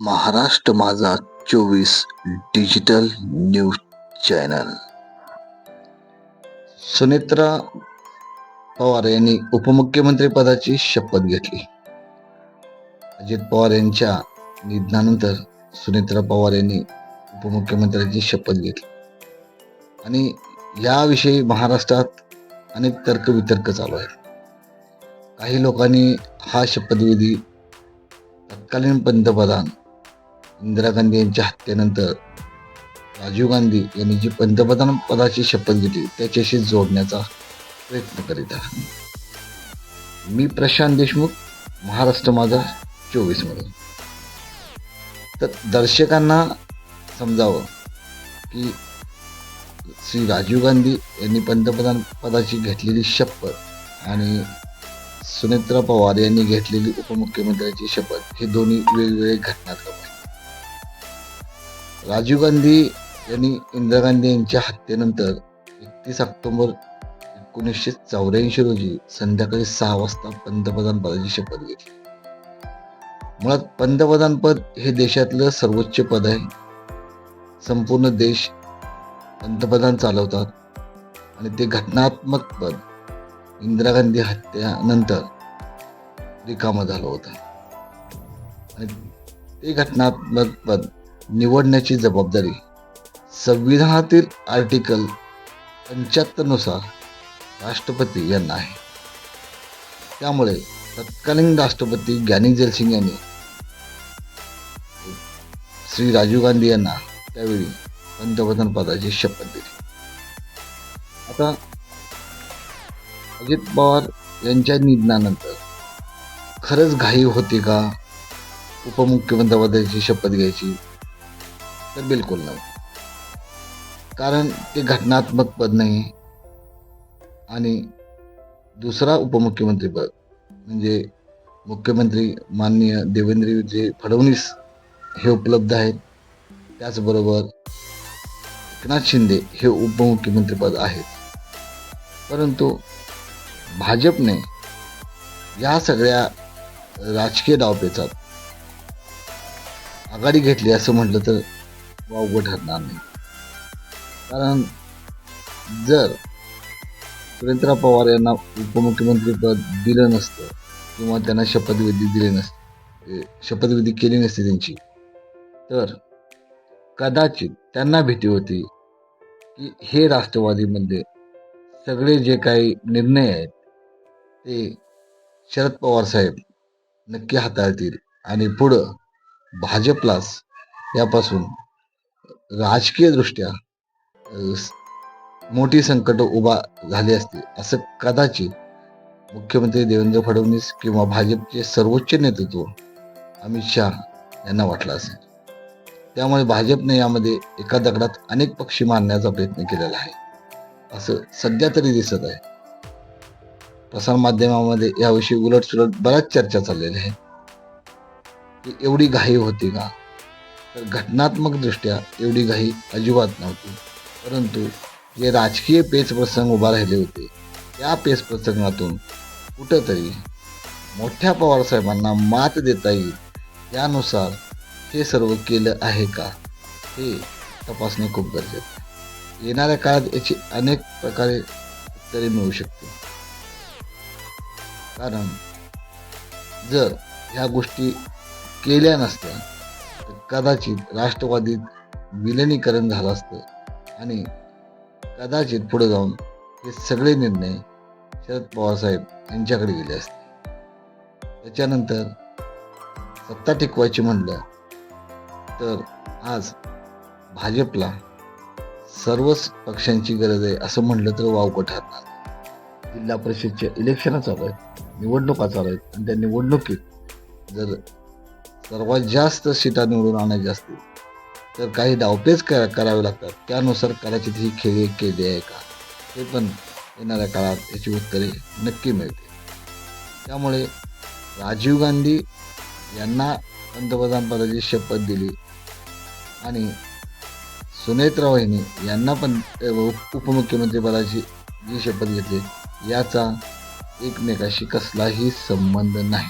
महाराष्ट्र माझा चोवीस digital news channel. Sunetra Pawar यांनी उपमुख्यमंत्री पदाची शपथ घेतली. अजित पवार यांच्या निधनानंतर सुनेत्रा पवार यांनी उपमुख्यमंत्र्यांची शपथ घेतली. आणि याविषयी महाराष्ट्रात अनेक तर्कवितर्क चालू आहेत. काही लोकांनी हा शपथविधी तत्कालीन पंतप्रधान इंदिरा गांधी यांच्या हत्येनंतर राजीव गांधी यांनी जी पंतप्रधान पदाची शपथ घेतली त्याच्याशी जोडण्याचा प्रयत्न करीत आहे. मी प्रशांत देशमुख महाराष्ट्र माझा चोवीसमध्ये. तर दर्शकांना समजावं की श्री राजीव गांधी यांनी पंतप्रधान पदाची घेतलेली शपथ आणि सुनेत्रा पवार यांनी घेतलेली उपमुख्यमंत्र्यांची शपथ हे दोन्ही वेगवेगळे घटनाक्रम आहेत. राजीव गांधी यांनी इंदिरा गांधी यांच्या हत्येनंतर एकतीस ऑक्टोबर एकोणीसशे चौऱ्याऐंशी रोजी संध्याकाळी सहा वाजता पंतप्रधान पदाची शपथ घेतली. मुळात पंतप्रधान पद हे देशातलं सर्वोच्च पद आहे. संपूर्ण देश पंतप्रधान चालवतात. आणि ते घटनात्मक पद इंदिरा गांधी हत्यानंतर रिकामं झालं होतं. आणि ते घटनात्मक पद निवडण्याची जबाबदारी. संविधानातील आर्टिकल पंच्याहत्तरनुसार राष्ट्रपती यांना आहे. त्यामुळे तत्कालीन राष्ट्रपती ज्ञानी जयसिंग यांनी श्री राजीव गांधी यांना त्यावेळी पंतप्रधान पदाची शपथ दिली. आता अजित पवार यांच्या निधनानंतर खरंच घाई होती का? उपमुख्यमंत्रीपदाची शपथ घ्यायची तर बिलकुल नाही. कारण ते घटनात्मक पद नाही. आणि दुसरा उपमुख्यमंत्रीपद म्हणजे मुख्यमंत्री माननीय देवेंद्रजी फडणवीस हे उपलब्ध आहेत. त्याचबरोबर एकनाथ शिंदे हे उपमुख्यमंत्रीपद आहेत. परंतु भाजपने या सगळ्या राजकीय डावपेचात आघाडी घेतली असं म्हटलं तर वावगं ठरणार नाही. कारण जर सुरेंद्र पवार यांना उपमुख्यमंत्रीपद दिलं नसतं किंवा त्यांना शपथविधी दिली नसते शपथविधी केली नसती त्यांची तर कदाचित त्यांना भीती होती की हे राष्ट्रवादीमध्ये सगळे जे काही निर्णय आहेत ते शरद पवार साहेब नक्की हाताळतील आणि पुढं भाजपलाच यापासून राजकीयदृष्ट्या मोठी संकट उभा झाली असती असं कदाचित मुख्यमंत्री देवेंद्र फडणवीस किंवा भाजपचे सर्वोच्च नेतृत्व अमित शहा यांना वाटलं असेल. त्यामुळे भाजपने यामध्ये एका दगडात अनेक पक्षी मारण्याचा प्रयत्न केलेला आहे. असं सध्या तरी दिसत आहे. प्रसारमाध्यमामध्ये याविषयी उलटसुलट बऱ्याच चर्चा चाललेल्या आहेत. एवढी घाई होती का? तर घटनात्मकदृष्ट्या एवढी घाई अजिबात नव्हती. परंतु जे राजकीय पेच प्रसंग उभा राहिले होते त्या पेच प्रसंगातून कुठंतरी मोठ्या पवारसाहेबांना मात देता येईल यानुसार हे सर्व केलं आहे का हे तपासणे खूप गरजेचं येणाऱ्या काळात याची अनेक प्रकारे उत्तरे मिळू शकते कारण जर ह्या गोष्टी केल्या नसत्या कदाचित राष्ट्रवादीत विलिनीकरण झालं असतं आणि कदाचित पुढे जाऊन हे सगळे निर्णय शरद पवार साहेब यांच्याकडे गेले असते. त्याच्यानंतर सत्ता टिकवायची म्हणलं तर आज भाजपला सर्वच पक्षांची गरज आहे असं म्हटलं तर वावकं ठरणार जिल्हा परिषदच्या इलेक्शन चालू आहेत निवडणुका चालू आहेत आणि त्या निवडणुकीत जर सर्वात जास्त सीटा निवडून आणायच्या असतील तर काही डावपेच करा करावे लागतात. त्यानुसार कदाचित ही खेळी केली आहे का? हे पण येणाऱ्या काळात याची उत्तरे नक्की मिळते त्यामुळे राजीव गांधी यांना पंतप्रधान पदाची शपथ दिली आणि सुनेत्रा वहिनी यांना पण उपमुख्यमंत्रीपदाची जी शपथ घेतली याचा एकमेकाशी कसलाही संबंध नाही.